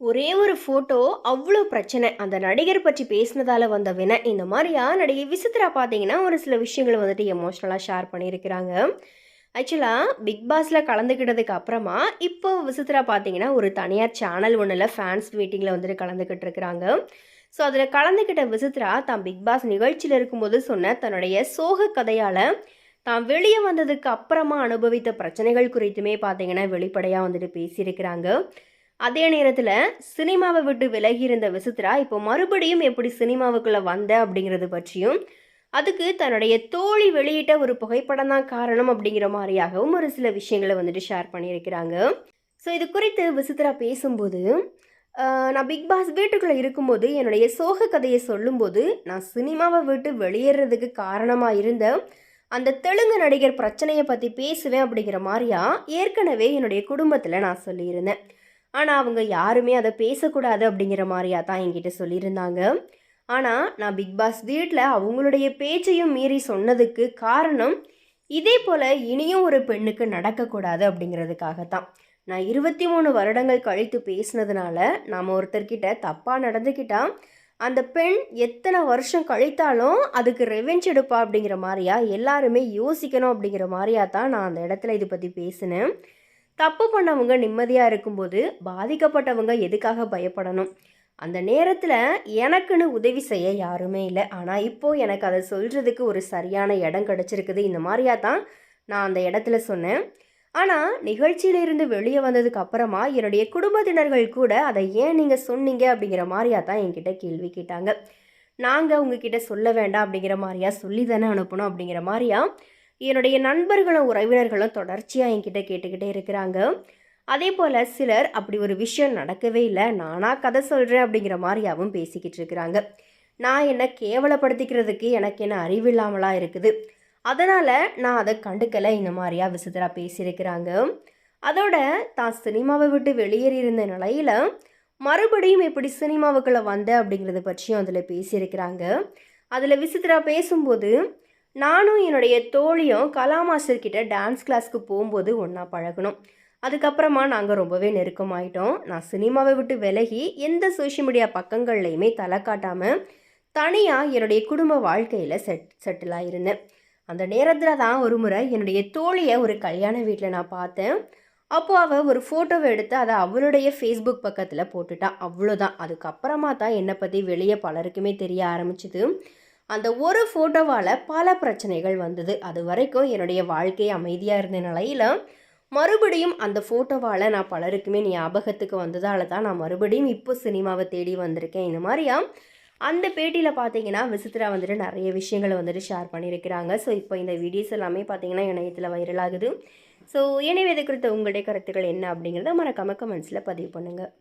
ஒரே ஒரு ஃபோட்டோ அவ்வளோ பிரச்சனை. அந்த நடிகர் பற்றி பேசினதால வந்த வினை. இந்த மாதிரியா நடிகை? விசித்ரா பார்த்தீங்கன்னா ஒரு சில விஷயங்களை வந்துட்டு எமோஷ்னலாக ஷேர் பண்ணியிருக்கிறாங்க. ஆக்சுவலாக பிக் பாஸில் கலந்துக்கிட்டதுக்கு அப்புறமா இப்போ விசித்ரா பார்த்தீங்கன்னா ஒரு தனியார் சேனல் ஒன்றில் ஃபேன்ஸ் மீட்டிங்கில் வந்துட்டு கலந்துக்கிட்டு இருக்கிறாங்க. ஸோ அதில் கலந்துக்கிட்ட விசித்ரா தான் பிக் பாஸ் நிகழ்ச்சியில் இருக்கும்போது சொன்ன தன்னுடைய சோக கதையால் தான் வெளியே வந்ததுக்கு அப்புறமா அனுபவித்த பிரச்சனைகள் குறித்துமே பார்த்தீங்கன்னா வெளிப்படையாக வந்துட்டு பேசியிருக்கிறாங்க. அதே நேரத்தில் சினிமாவை விட்டு விலகி இருந்த விசித்ரா இப்போ மறுபடியும் எப்படி சினிமாவுக்குள்ளே வந்த அப்படிங்கிறது பற்றியும் அதுக்கு தன்னுடைய தோழி வெளியிட்ட ஒரு புகைப்படம் தான் காரணம் அப்படிங்கிற மாதிரியாகவும் ஒரு சில விஷயங்களை வந்துட்டு ஷேர் பண்ணியிருக்கிறாங்க. ஸோ இது குறித்து விசித்ரா பேசும்போது நான் பிக் பாஸ் வீட்டுக்குள்ளே இருக்கும்போது என்னுடைய சோக கதையை சொல்லும்போது நான் சினிமாவை விட்டு வெளியேறதுக்கு காரணமாக இருந்த அந்த தெலுங்கு நடிகர் பிரச்சனையை பற்றி பேசுவேன் அப்படிங்கிற மாதிரியா ஏற்கனவே என்னுடைய குடும்பத்தில் நான் சொல்லியிருந்தேன். ஆனால் அவங்க யாருமே அதை பேசக்கூடாது அப்படிங்கிற மாதிரியா தான் என்கிட்ட சொல்லியிருந்தாங்க. ஆனால் நான் பிக் பாஸ் வீட்டில் அவங்களுடைய பேச்சையும் மீறி சொன்னதுக்கு காரணம் இதே போல் இனியும் ஒரு பெண்ணுக்கு நடக்கக்கூடாது அப்படிங்கிறதுக்காக தான் நான் இருபத்தி மூணு வருடங்கள் கழித்து பேசினதுனால நாம் ஒருத்தர்கிட்ட தப்பாக நடந்துக்கிட்டால் அந்த பெண் எத்தனை வருஷம் கழித்தாலும் அதுக்கு ரெவெஞ்ச் எடுப்பா அப்படிங்கிற மாதிரியா எல்லாருமே யோசிக்கணும் அப்படிங்கிற மாதிரியா தான் நான் அந்த இடத்துல இது பற்றி பேசினேன். தப்பு பண்ணவங்க நிம்மதியாக இருக்கும்போது பாதிக்கப்பட்டவங்க எதுக்காக பயப்படணும்? அந்த நேரத்தில் எனக்குன்னு உதவி செய்ய யாருமே இல்லை. ஆனால் இப்போது எனக்கு அதை சொல்கிறதுக்கு ஒரு சரியான இடம் கிடச்சிருக்குது. இந்த மாதிரியா தான் நான் அந்த இடத்துல சொன்னேன். ஆனால் நிகழ்ச்சியிலிருந்து வெளியே வந்ததுக்கு அப்புறமா என்னுடைய குடும்பத்தினர்கள் கூட அதை ஏன் நீங்கள் சொன்னீங்க அப்படிங்கிற மாதிரியா தான் என்கிட்ட கேள்வி கேட்டாங்க. நாங்கள் உங்ககிட்ட சொல்ல வேண்டாம் அப்படிங்கிற மாதிரியா சொல்லி தானே அனுப்பணும் அப்படிங்கிற மாதிரியா என்னுடைய நண்பர்களும் உறவினர்களும் தொடர்ச்சியாக என்கிட்ட கேட்டுக்கிட்டே இருக்கிறாங்க. அதே போல் சிலர் அப்படி ஒரு விஷயம் நடக்கவே இல்லை. நானாக கதை சொல்கிறேன் அப்படிங்கிற மாதிரியாவும் பேசிக்கிட்டு இருக்கிறாங்க. நான் என்னை கேவலப்படுத்திக்கிறதுக்கு எனக்கு என்ன அறிவில்லாமலா இருக்குது? அதனால் நான் அதை கண்டுக்கலை. இந்த மாதிரியா விசித்திரா பேசியிருக்கிறாங்க. அதோட தான் சினிமாவை விட்டு வெளியேறி இருந்த நிலையில் மறுபடியும் எப்படி சினிமாவுக்குள்ளே வந்த அப்படிங்கிறத பற்றியும் அதில் பேசியிருக்கிறாங்க. அதில் விசித்திரா பேசும்போது நானும் என்னுடைய தோழியும் கலா மாஸ்டர் கிட்ட டான்ஸ் கிளாஸ்க்கு போகும்போது ஒன்றா பழகணும் அதுக்கப்புறமா நாங்கள் ரொம்பவே நெருக்கமாயிட்டோம் நான் சினிமாவை விட்டு விலகி எந்த சோஷியல் மீடியா பக்கங்கள்லையுமே தலை காட்டாமல் தனியாக என்னுடைய குடும்ப வாழ்க்கையில் செட் செட்டில் ஆயிருந்தேன். அந்த நேரத்தில் தான் ஒரு முறை என்னுடைய தோழியை ஒரு கல்யாண வீட்டில் நான் பார்த்தேன். அப்போது அவள் ஒரு ஃபோட்டோவை எடுத்து அதை அவளுடைய ஃபேஸ்புக் பக்கத்தில் போட்டுட்டா. அவ்வளோதான் அதுக்கப்புறமா தான் என்னை பற்றி வெளியே பலருக்குமே தெரிய ஆரம்பிச்சுது. அந்த ஒரு ஃபோட்டோவால் பல பிரச்சனைகள் வந்தது. அது வரைக்கும் என்னுடைய வாழ்க்கை அமைதியாக இருந்த நிலையில் மறுபடியும் அந்த ஃபோட்டோவால் நான் பலருக்குமே ஞாபகத்துக்கு வந்ததால தான் நான் மறுபடியும் இப்போ சினிமாவை தேடி வந்திருக்கேன். இந்த மாதிரியா அந்த பேட்டியில் பார்த்தீங்கன்னா விசித்ரா வந்துட்டு நிறைய விஷயங்களை வந்துட்டு ஷேர் பண்ணியிருக்கிறாங்க. ஸோ இப்போ இந்த வீடியோஸ் எல்லாமே பார்த்தீங்கன்னா இணையத்தில் வைரல் ஆகுது. ஸோ எனவே இது குறித்த உங்களுடைய கருத்துக்கள் என்ன அப்படிங்கிறத மறக்காம கமெண்ட்ஸில் பதிவு பண்ணுங்கள்